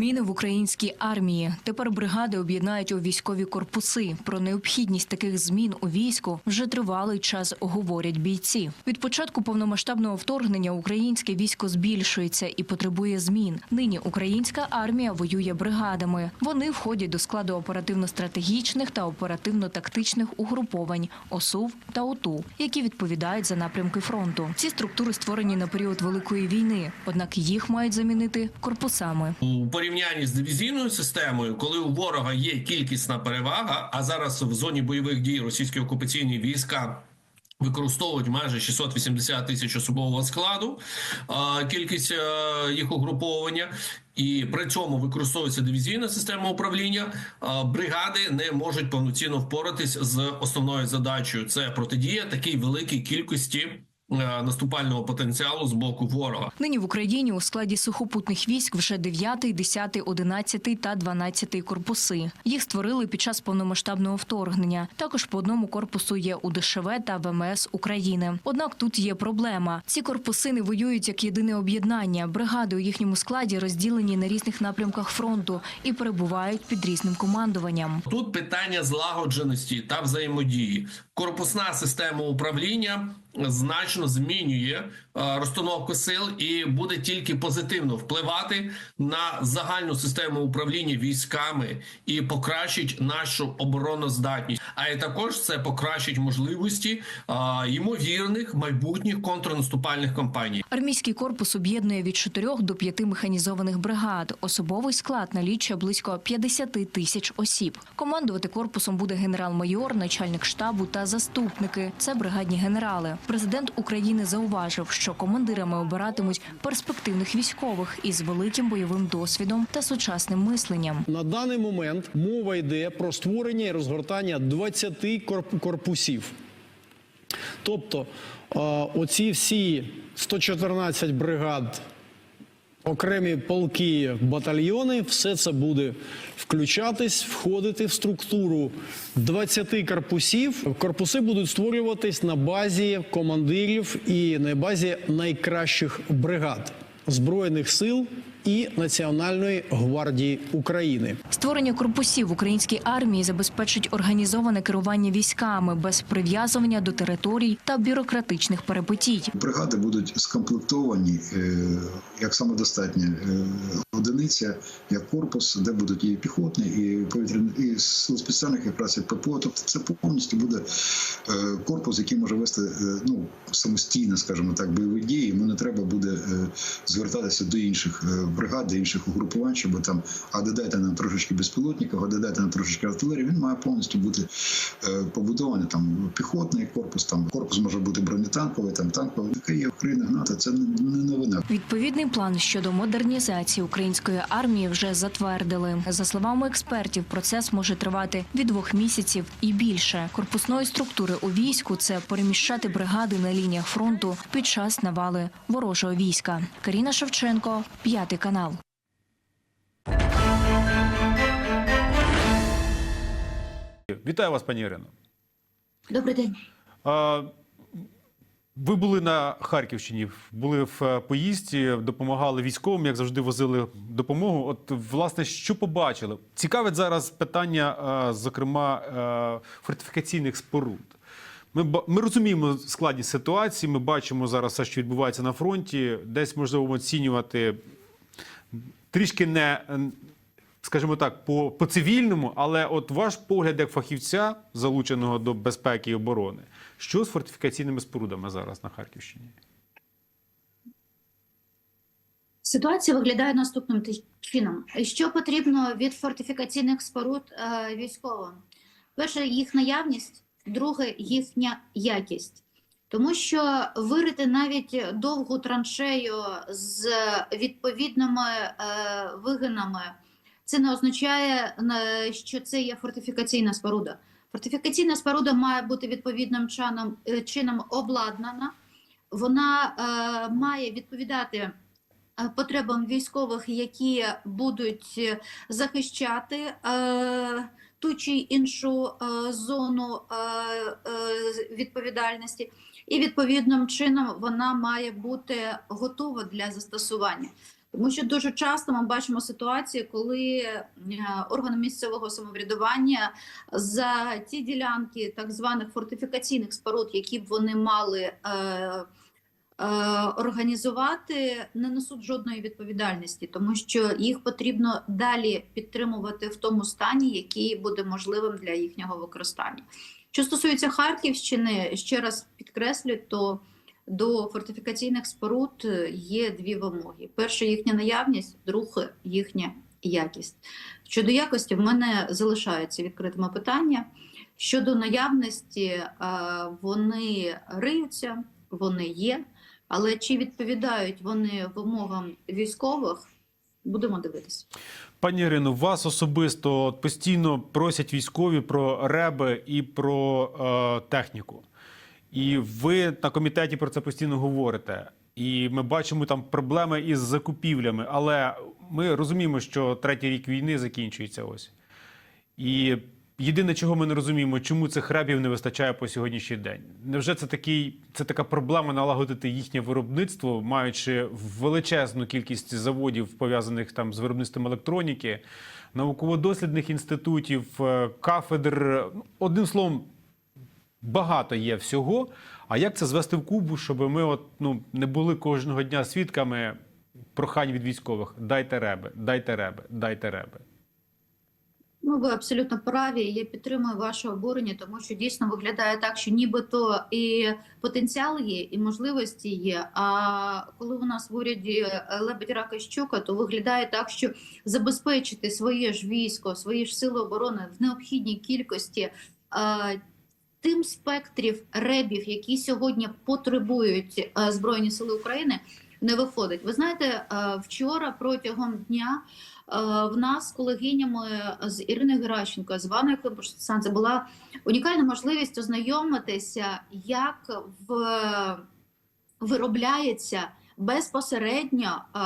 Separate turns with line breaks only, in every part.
Міни в українській армії. Тепер бригади об'єднають у військові корпуси. Про необхідність таких змін у війську вже тривалий час говорять бійці. Від початку повномасштабного вторгнення українське військо збільшується і потребує змін. Нині українська армія воює бригадами. Вони входять до складу оперативно-стратегічних та оперативно-тактичних угруповань ОСУВ та ОТУ, які відповідають за напрямки фронту. Ці структури створені на період великої війни, однак їх мають замінити корпусами.
Порівнянні з дивізійною системою, коли у ворога є кількісна перевага, а зараз в зоні бойових дій російські окупаційні війська. Використовують майже 680 тисяч особового складу, кількість е, їх угруповання, і при цьому використовується дивізійна система управління. Бригади не можуть повноцінно впоратись з основною задачею. Це протидія такій великій кількості наступального потенціалу з боку ворога.
Нині в Україні у складі сухопутних військ вже 9, 10, 11 та 12 корпуси. Їх створили під час повномасштабного вторгнення. Також по одному корпусу є у ДШВ та ВМС України. Однак тут є проблема. Ці корпуси не воюють як єдине об'єднання. Бригади у їхньому складі розділені на різних напрямках фронту і перебувають під різним командуванням.
Тут питання злагодженості та взаємодії. Корпусна система управління значно змінює е, розстановку сил і буде тільки позитивно впливати на загальну систему управління військами і покращить нашу обороноздатність. А і також це покращить можливості е, ймовірних майбутніх контрнаступальних кампаній.
Армійський корпус об'єднує від 4 до 5 механізованих бригад. Особовий склад налічує близько 50 тисяч осіб. Командувати корпусом буде генерал-майор, начальник штабу та заступники. Це бригадні генерали. Президент України зауважив, що командирами обиратимуть перспективних військових із великим бойовим досвідом та сучасним мисленням.
На даний момент мова йде про створення і розгортання 20 корп- корпусів. Тобто, оці всі 114 бригад, окремі полки, батальйони, все це буде включатись, входити в структуру 20 корпусів. Корпуси будуть створюватись на базі командирів і на базі найкращих бригад Збройних сил і Національної гвардії України.
Створення корпусів в українській армії забезпечить організоване керування військами без прив'язування до територій та бюрократичних перепитій.
Бригади будуть скомплектовані е, як самодостатня е, одиниця, як корпус, де будуть і піхотні, і повітряні, і сил спеціальних якраз і ППО. Тобто це повністю буде е, корпус, який може вести ну самостійно, скажімо так, бойові дії. Йому не треба буде звертатися до інших бригад, інших угрупувань, щоб там а додайте нам трошечки безпілотників, а додайте нам трошечки артилерії. Він має повністю бути е, побудований там піхотний корпус, там корпус може бути бронетанковий, там танковий. Таке є в країнах Це не новина.
Відповідний план щодо модернізації української армії вже затвердили. За словами експертів, процес може тривати від двох місяців і більше. Корпусної структури у війську це переміщати бригади на лініях фронту під час навали ворожого війська. Каріна Шевченко, п'ятий канал.
Вітаю вас, пані Ірино.
Добрий день.
А, Ви були на Харківщині, були в е, поїздці, допомагали військовим, як завжди возили допомогу. От, власне, що побачили? Цікавить зараз питання, е, зокрема, е, фортифікаційних споруд. Ми, ми розуміємо складність ситуації, ми бачимо зараз все, що відбувається на фронті. Десь можливо оцінювати трішки не, е, скажімо так, по, цивільному, але от ваш погляд як фахівця, залученого до безпеки і оборони, що з фортифікаційними спорудами зараз на Харківщині?
Ситуація виглядає наступним чином. Що потрібно від фортифікаційних споруд е, військовим? Перше, їх наявність, друге, їхня якість. Тому що вирити навіть довгу траншею з відповідними е, вигинами, це не означає, е, що це є фортифікаційна споруда. Фортифікаційна споруда має бути відповідним чином, е, чином обладнана. Вона е, має відповідати е, потребам військових, які будуть захищати е, ту чи іншу е, зону е, е, відповідальності, і відповідним чином вона має бути готова для застосування. Тому що дуже часто ми бачимо ситуації, коли е, органи місцевого самоврядування за ті ділянки так званих фортифікаційних споруд, які б вони мали е, е, організувати, не несуть жодної відповідальності, тому що їх потрібно далі підтримувати в тому стані, який буде можливим для їхнього використання. Що стосується Харківщини, ще раз підкреслю, то до фортифікаційних споруд е, є дві вимоги: перша їхня наявність, друге їхня якість. Щодо якості, в мене залишаються відкритими питання. Щодо наявності, е, вони риються, вони є, але чи відповідають вони вимогам військових, будемо дивитися.
Пані Ірино, вас особисто постійно просять військові про реби і про е, техніку. І ви на комітеті про це постійно говорите. І ми бачимо там проблеми із закупівлями, але ми розуміємо, що третій рік війни закінчується ось. І єдине, чого ми не розуміємо, чому цих ребів не вистачає по сьогоднішній день. Невже це такий, це така проблема налагодити їхнє виробництво, маючи величезну кількість заводів, пов'язаних там з виробництвом електроніки, науково-дослідних інститутів, е, кафедр. Ну, Одним словом, багато є всього. А як це звести в кубу, щоб ми от, ну, не були кожного дня свідками прохань від військових? Дайте реби, дайте реби, дайте реби.
Ну, ви абсолютно праві. Я підтримую ваше обурення, тому що дійсно виглядає так, що нібито і потенціал є, і можливості є. А коли у нас в уряді е, лебедь рака щука, то виглядає так, що забезпечити своє ж військо, свої ж сили оборони в необхідній кількості. Тим спектрів ребів, які сьогодні потребують е, Збройні Сили України, не виходить. Ви знаєте, е, вчора протягом дня Е, в нас з колегинями з Іриною Геращенко, з Іваною Климпуш-Цан, це була унікальна можливість ознайомитися, як в виробляється безпосередньо е,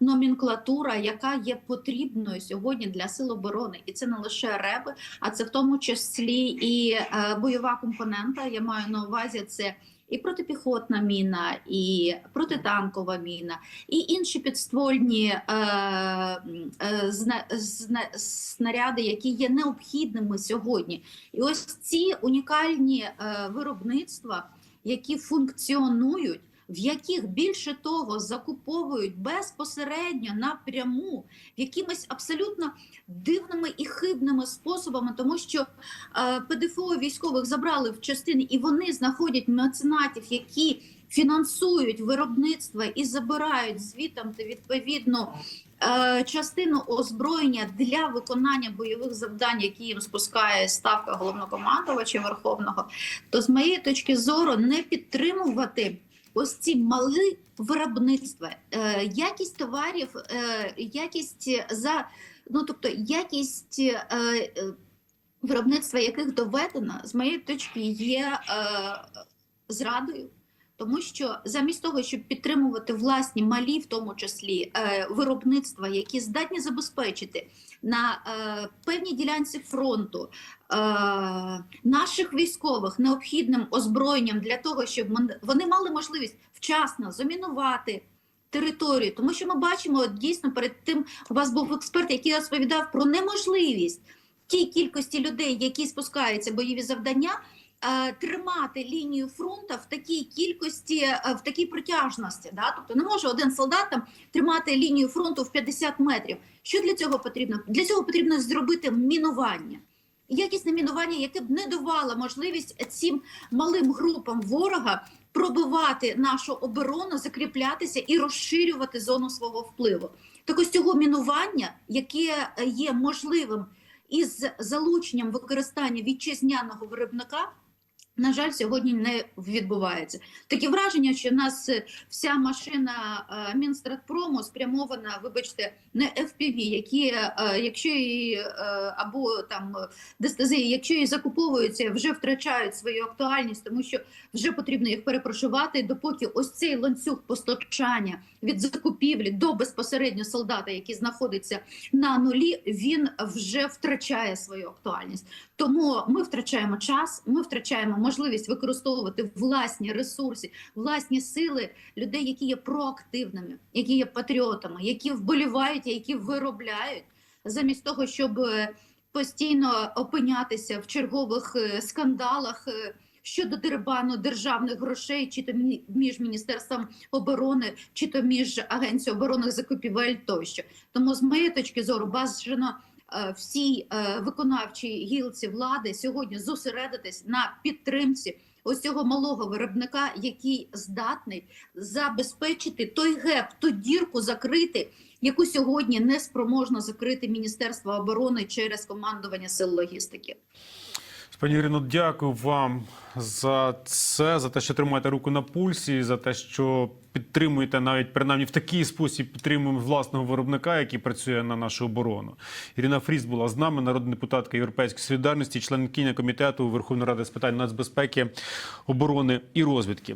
номенклатура, яка є потрібною сьогодні для сил оборони, і це не лише реби, а це в тому числі і е, бойова компонента. Я маю на увазі це. І протипіхотна міна, і протитанкова міна, і інші підствольні е, е, зна, зна, снаряди, які є необхідними сьогодні. І ось ці унікальні е, виробництва, які функціонують, в яких більше того закуповують безпосередньо напряму якимись абсолютно дивними і хибними способами, тому що е, ПДФО військових забрали в частини, і вони знаходять меценатів, які фінансують виробництво і забирають звітам та відповідно е, частину озброєння для виконання бойових завдань, які їм спускає ставка головнокомандувача Верховного. То з моєї точки зору не підтримувати ось ці мали виробництва, е, якість товарів, е, якість за ну тобто якість е, виробництва, яких доведено, з моєї точки є зрадою. Тому що замість того, щоб підтримувати власні малі, в тому числі е, виробництва, які здатні забезпечити на е, певній ділянці фронту е, наших військових необхідним озброєнням для того, щоб вони мали можливість вчасно замінувати територію, тому що ми бачимо дійсно перед тим у вас був експерт, який розповідав про неможливість тій кількості людей, які спускаються бойові завдання. Е, Тримати лінію фронту в такій кількості, е, в такій протяжності, да? тобто не може один солдат там тримати лінію фронту в 50 метрів. Що для цього потрібно? Для цього потрібно зробити мінування, якісне мінування, яке б не давало можливість цим малим групам ворога пробивати нашу оборону, закріплятися і розширювати зону свого впливу. Так ось цього мінування, яке є можливим із залученням використання вітчизняного виробника. На жаль, сьогодні не відбувається таке враження, що в нас е, вся машина е, Мінстратпрому спрямована, вибачте, на FPV, які, е, якщо і або там ДСТЗ, якщо і закуповуються, вже втрачають свою актуальність, тому що вже потрібно їх перепрошувати, допоки ось цей ланцюг постачання від закупівлі до безпосередньо солдата, який знаходиться на нулі, він вже втрачає свою актуальність. Тому ми втрачаємо час, ми втрачаємо можливість використовувати власні ресурси, власні сили людей, які є проактивними, які є патріотами, які вболівають, які виробляють, замість того, щоб е, постійно опинятися в чергових е, скандалах. е, Щодо дерибану державних грошей, чи то мі- між міністерством оборони, чи то між агенцією оборонних закупівель тощо. Тому з моєї точки зору бажано всій е, виконавчій гілці влади сьогодні зосередитись на підтримці ось цього малого виробника, який здатний забезпечити той геп, ту дірку закрити, яку сьогодні не спроможно закрити Міністерство оборони через командування сил логістики.
Пані Ірино, дякую вам за це, за те, що тримаєте руку на пульсі, за те, що підтримуєте навіть принаймні в такий спосіб підтримуємо власного виробника, який працює на нашу оборону. Ірина Фріс була з нами, народна депутатка Європейської солідарності, членкиня комітету Верховної ради з питань нацбезпеки, оборони і розвідки.